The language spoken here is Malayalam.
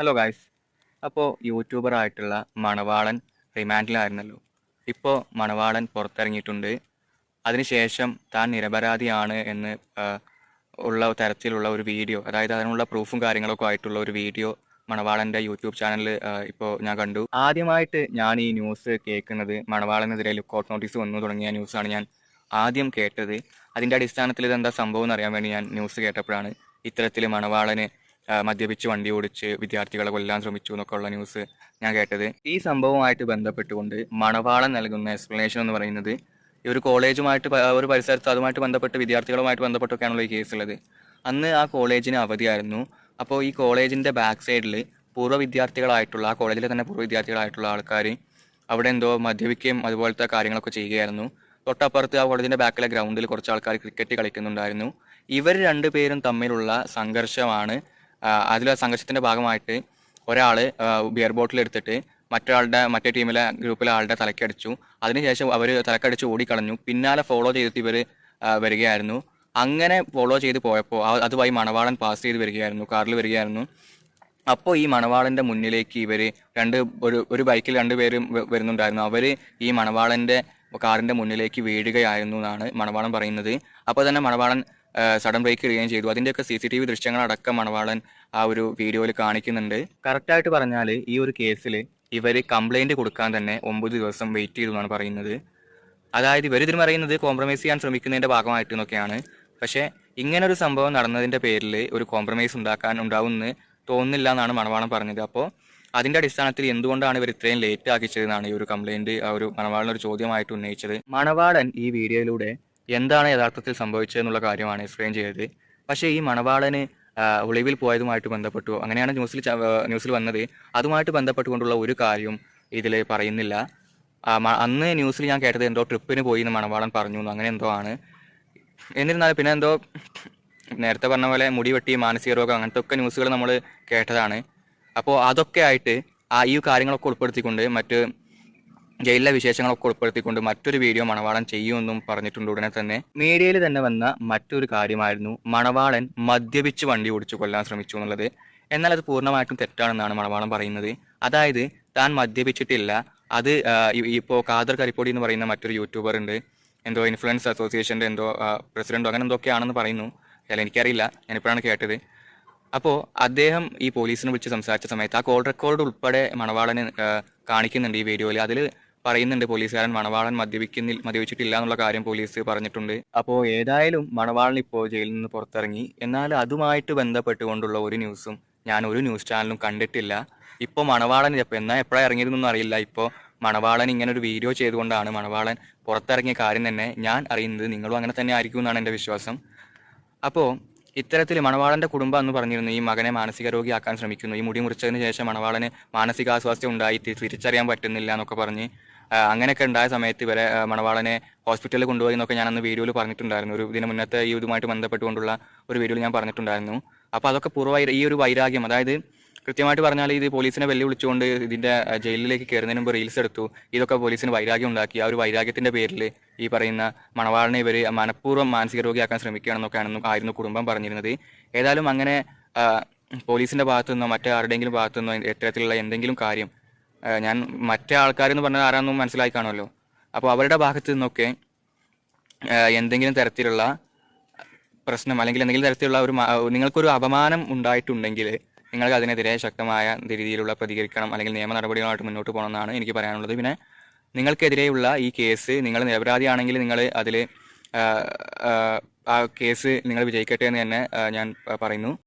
ഹലോ ഗായ്സ് അപ്പോൾ യൂട്യൂബർ ആയിട്ടുള്ള മണവാളൻ റിമാൻഡിലായിരുന്നല്ലോ. ഇപ്പോൾ മണവാളൻ പുറത്തിറങ്ങിയിട്ടുണ്ട്. അതിനുശേഷം താൻ നിരപരാധിയാണ് എന്ന് ഉള്ള തരത്തിലുള്ള ഒരു വീഡിയോ അതായത് അതിനുള്ള പ്രൂഫും കാര്യങ്ങളൊക്കെ ആയിട്ടുള്ള ഒരു വീഡിയോ മണവാളന്റെ യൂട്യൂബ് ചാനലിൽ ഇപ്പോൾ ഞാൻ കണ്ടു. ആദ്യമായിട്ട് ഞാൻ ഈ ന്യൂസ് കേൾക്കുന്നത് മണവാളനെതിരെ ലുക്കൗട്ട് നോട്ടീസ് വന്നു തുടങ്ങിയ ന്യൂസാണ് ഞാൻ ആദ്യം കേട്ടത്. അതിന്റെ അടിസ്ഥാനത്തിൽ ഇതെന്താ സംഭവം എന്ന് അറിയാൻ വേണ്ടി ഞാൻ ന്യൂസ് കേട്ടപ്പോഴാണ്. ഇത്തരത്തിൽ മണവാളന് മദ്യപിച്ച് വണ്ടി ഓടിച്ച് വിദ്യാർത്ഥികളെ കൊല്ലാൻ ശ്രമിച്ചു എന്നൊക്കെ ഉള്ള ന്യൂസ് ഞാൻ കേട്ടത്. ഈ സംഭവവുമായിട്ട് ബന്ധപ്പെട്ടുകൊണ്ട് മണവാളൻ നൽകുന്ന എക്സ്പ്ലനേഷൻ എന്ന് പറയുന്നത് ഈ ഒരു കോളേജുമായിട്ട് ഒരു പരിസരത്ത് അതുമായിട്ട് ബന്ധപ്പെട്ട് വിദ്യാർത്ഥികളുമായിട്ട് ബന്ധപ്പെട്ടൊക്കെയാണല്ലോ ഈ കേസുള്ളത് അന്ന് ആ കോളേജിന് അവധിയായിരുന്നു. അപ്പോൾ ഈ കോളേജിന്റെ ബാക്ക് സൈഡിൽ പൂർവ വിദ്യാർത്ഥികളായിട്ടുള്ള ആ കോളേജിലെ തന്നെ പൂർവ വിദ്യാർത്ഥികളായിട്ടുള്ള ആൾക്കാർ അവിടെ എന്തോ മദ്യപിക്കുകയും അതുപോലത്തെ കാര്യങ്ങളൊക്കെ ചെയ്യുകയായിരുന്നു. തൊട്ടപ്പുറത്ത് ആ കോളേജിന്റെ ബാക്കിലെ ഗ്രൗണ്ടിൽ കുറച്ച് ആൾക്കാർ ക്രിക്കറ്റ് കളിക്കുന്നുണ്ടായിരുന്നു. ഇവർ രണ്ടുപേരും തമ്മിലുള്ള സംഘർഷമാണ് അതിൽ സംഘർഷത്തിന്റെ ഭാഗമായിട്ട് ഒരാൾ ബിയർ ബോട്ടിൽ എടുത്തിട്ട് മറ്റൊരാളുടെ മറ്റേ ടീമിലെ ഗ്രൂപ്പിലെ ആളുടെ തലക്കടിച്ചു അതിനുശേഷം അവർ തലക്കടിച്ച് ഓടിക്കളഞ്ഞു. പിന്നാലെ ഫോളോ ചെയ്തിട്ട് ഇവർ വരികയായിരുന്നു. അങ്ങനെ ഫോളോ ചെയ്ത് പോയപ്പോൾ അതുമായി മണവാളൻ പാസ് ചെയ്ത് വരികയായിരുന്നു കാറിൽ വരികയായിരുന്നു. അപ്പോൾ ഈ മണവാളന്റെ മുന്നിലേക്ക് ഇവർ രണ്ട് ഒരു ഒരു ബൈക്കിൽ രണ്ടുപേരും പേരും വരുന്നുണ്ടായിരുന്നു. അവർ ഈ മണവാളന്റെ കാറിന്റെ മുന്നിലേക്ക് വീഴുകയായിരുന്നു എന്നാണ് മണവാളൻ പറയുന്നത്. അപ്പോൾ തന്നെ മണവാളൻ സഡൻ ബ്രേക്ക് ഇടുകയും ചെയ്തു. അതിന്റെയൊക്കെ സി സി ടി വി ദൃശ്യങ്ങളടക്കം മണവാളൻ ആ ഒരു വീഡിയോയിൽ കാണിക്കുന്നുണ്ട്. കറക്റ്റായിട്ട് പറഞ്ഞാൽ ഈ ഒരു കേസിൽ ഇവർ കംപ്ലൈന്റ് കൊടുക്കാൻ തന്നെ ഒമ്പത് ദിവസം വെയിറ്റ് ചെയ്തു എന്നാണ് പറയുന്നത്. അതായത് ഇവർ ഇതിന് പറയുന്നത് കോംപ്രമൈസ് ചെയ്യാൻ ശ്രമിക്കുന്നതിന്റെ ഭാഗമായിട്ട് എന്നൊക്കെയാണ് പക്ഷേ ഒരു സംഭവം നടന്നതിന്റെ പേരിൽ ഒരു കോംപ്രമൈസ് ഉണ്ടാക്കാൻ ഉണ്ടാവുമെന്ന് തോന്നുന്നില്ല എന്നാണ് മണവാളൻ പറഞ്ഞത്. അപ്പോൾ അതിന്റെ അടിസ്ഥാനത്തിൽ എന്തുകൊണ്ടാണ് ഇവർ ഇത്രയും ലേറ്റ് ആക്കിച്ചതെന്നാണ് ഈ ഒരു കംപ്ലൈന്റ് ആ ഒരു മണവാളൻ ഒരു ചോദ്യമായിട്ട് ഉന്നയിച്ചത്. മണവാളൻ ഈ വീഡിയോയിലൂടെ എന്താണ് യഥാർത്ഥത്തിൽ സംഭവിച്ചതെന്നുള്ള കാര്യമാണ് എക്സ്പ്ലെയിൻ ചെയ്തത്. പക്ഷേ ഈ മണവാളന് ഒളിവിൽ പോയതുമായിട്ട് ബന്ധപ്പെട്ടു. അങ്ങനെയാണ് ന്യൂസിൽ ന്യൂസിൽ വന്നത്. അതുമായിട്ട് ബന്ധപ്പെട്ടുകൊണ്ടുള്ള ഒരു കാര്യവും ഇതിൽ പറയുന്നില്ല. അന്ന് ന്യൂസിൽ ഞാൻ കേട്ടത് എന്തോ ട്രിപ്പിന് പോയി എന്ന് മണവാളൻ പറഞ്ഞു അങ്ങനെ എന്തോ ആണ്. എന്നിരുന്നാലും പിന്നെ എന്തോ നേരത്തെ പറഞ്ഞ പോലെ മുടി വെട്ടി മാനസിക രോഗം അങ്ങനത്തെ ഒക്കെ ന്യൂസുകൾ നമ്മൾ കേട്ടതാണ്. അപ്പോൾ അതൊക്കെ ആയിട്ട് ആ ഈ കാര്യങ്ങളൊക്കെ ഉൾപ്പെടുത്തിക്കൊണ്ട് മറ്റ് ജയിലിലെ വിശേഷങ്ങളൊക്കെ ഉൾപ്പെടുത്തിക്കൊണ്ട് മറ്റൊരു വീഡിയോ മണവാളൻ ചെയ്യുമെന്നും പറഞ്ഞിട്ടുണ്ട് ഉടനെ തന്നെ. മീഡിയയിൽ തന്നെ വന്ന മറ്റൊരു കാര്യമായിരുന്നു മണവാളൻ മദ്യപിച്ച് വണ്ടി ഓടിച്ചു കൊല്ലാൻ ശ്രമിച്ചു എന്നുള്ളത്. എന്നാൽ അത് പൂർണമായിട്ടും തെറ്റാണെന്നാണ് മണവാളൻ പറയുന്നത്. അതായത് താൻ മദ്യപിച്ചിട്ടില്ല. അത് ഇപ്പോൾ കാദർ കരിപ്പൊടി എന്ന് പറയുന്ന മറ്റൊരു യൂട്യൂബർ ഉണ്ട്. എന്തോ ഇൻഫ്ലുവൻസ് അസോസിയേഷന്റെ എന്തോ പ്രസിഡന്റോ അങ്ങനെ എന്തൊക്കെയാണെന്ന് പറയുന്നു. അല്ല എനിക്കറിയില്ല. ഞാനിപ്പോഴാണ് കേട്ടത്. അപ്പോൾ അദ്ദേഹം ഈ പോലീസിനെ വിളിച്ച് സംസാരിച്ച സമയത്ത് ആ കോൾ റെക്കോർഡ് ഉൾപ്പെടെ മണവാളന് കാണിക്കുന്നുണ്ട് ഈ വീഡിയോയിൽ. അതിൽ പറയുന്നുണ്ട് പോലീസുകാരൻ മണവാളൻ മദ്യപിക്കുന്നില്ല മദ്യപിച്ചിട്ടില്ല എന്നുള്ള കാര്യം പോലീസ് പറഞ്ഞിട്ടുണ്ട്. അപ്പോൾ ഏതായാലും മണവാളൻ ഇപ്പോൾ ജയിലിൽ നിന്ന് പുറത്തിറങ്ങി. എന്നാൽ അതുമായിട്ട് ബന്ധപ്പെട്ടുകൊണ്ടുള്ള ഒരു ന്യൂസും ഞാൻ ഒരു ന്യൂസ് ചാനലും കണ്ടിട്ടില്ല. ഇപ്പോൾ മണവാളൻ ഇപ്പോൾ എന്നാൽ എപ്പോഴാണ് ഇറങ്ങിയതെന്നൊന്നും അറിയില്ല. ഇപ്പോൾ മണവാളൻ ഇങ്ങനെ ഒരു വീഡിയോ ചെയ്തുകൊണ്ടാണ് മണവാളൻ പുറത്തിറങ്ങിയ കാര്യം തന്നെ ഞാൻ അറിയുന്നത്. നിങ്ങളും അങ്ങനെ തന്നെ ആയിരിക്കും എന്നാണ് എന്റെ വിശ്വാസം. അപ്പോൾ ഇത്തരത്തിൽ മണവാളന്റെ കുടുംബം എന്ന് പറഞ്ഞിരുന്നു ഈ മകനെ മാനസിക രോഗിയാക്കാൻ ശ്രമിക്കുന്നു. ഈ മുടി മുറിച്ചതിന് ശേഷം മണവാളന് മാനസികാസ്വാസ്ഥ്യം ഉണ്ടായി. തിരിച്ചറിയാൻ പറ്റുന്നില്ല എന്നൊക്കെ പറഞ്ഞ് അങ്ങനെയൊക്കെ ഉണ്ടായ സമയത്ത് ഇവരെ മണവാളനെ ഹോസ്പിറ്റലിൽ കൊണ്ടുപോയി എന്നൊക്കെ ഞാൻ അന്ന് വീഡിയോയിൽ പറഞ്ഞിട്ടുണ്ടായിരുന്നു. ഒരു ഇതിന് മുന്നത്തെ ഈ ഇതുമായിട്ട് ബന്ധപ്പെട്ടുകൊണ്ടുള്ള ഒരു വീഡിയോയിൽ ഞാൻ പറഞ്ഞിട്ടുണ്ടായിരുന്നു. അപ്പോൾ അതൊക്കെ പൂർവ ഈ ഒരു വൈരാഗ്യം അതായത് കൃത്യമായിട്ട് പറഞ്ഞാൽ ഇത് പോലീസിനെ വെല്ലുവിളിച്ചുകൊണ്ട് ഇതിന്റെ ജയിലിലേക്ക് കയറുന്നതിന് മുമ്പ് റീൽസ് എടുത്തു. ഇതൊക്കെ പോലീസിന് വൈരാഗ്യം ഉണ്ടാക്കി. ആ ഒരു വൈരാഗ്യത്തിന്റെ പേരിൽ ഈ പറയുന്ന മണവാളിനെ ഇവർ മനഃപൂർവം മാനസിക രോഗിയാക്കാൻ ശ്രമിക്കുകയാണെന്നൊക്കെയാണെന്നും ആയിരുന്നു കുടുംബം പറഞ്ഞിരുന്നത്. ഏതായാലും അങ്ങനെ പോലീസിന്റെ പോലീസിന്റെ ഭാഗത്തു നിന്നോ ഇത്തരത്തിലുള്ള എന്തെങ്കിലും കാര്യം ഞാൻ മറ്റേ ആൾക്കാരെന്ന് പറഞ്ഞാൽ ആരാണെന്നും മനസ്സിലായി കാണുമല്ലോ. അപ്പോൾ അവരുടെ ഭാഗത്ത് നിന്നൊക്കെ എന്തെങ്കിലും തരത്തിലുള്ള പ്രശ്നം അല്ലെങ്കിൽ എന്തെങ്കിലും തരത്തിലുള്ള ഒരു നിങ്ങൾക്കൊരു അപമാനം ഉണ്ടായിട്ടുണ്ടെങ്കിൽ നിങ്ങൾക്ക് അതിനെതിരെ ശക്തമായ രീതിയിലുള്ള പ്രതികരിക്കണം അല്ലെങ്കിൽ നിയമ നടപടികളുമായിട്ട് മുന്നോട്ട് പോകണമെന്നാണ് എനിക്ക് പറയാനുള്ളത്. പിന്നെ നിങ്ങൾക്കെതിരെയുള്ള ഈ കേസ് നിങ്ങൾ നിരപരാധിയാണെങ്കിൽ നിങ്ങൾ അതിൽ ആ കേസ് നിങ്ങൾ വിജയിക്കട്ടെ എന്ന് തന്നെ ഞാൻ പറയുന്നു.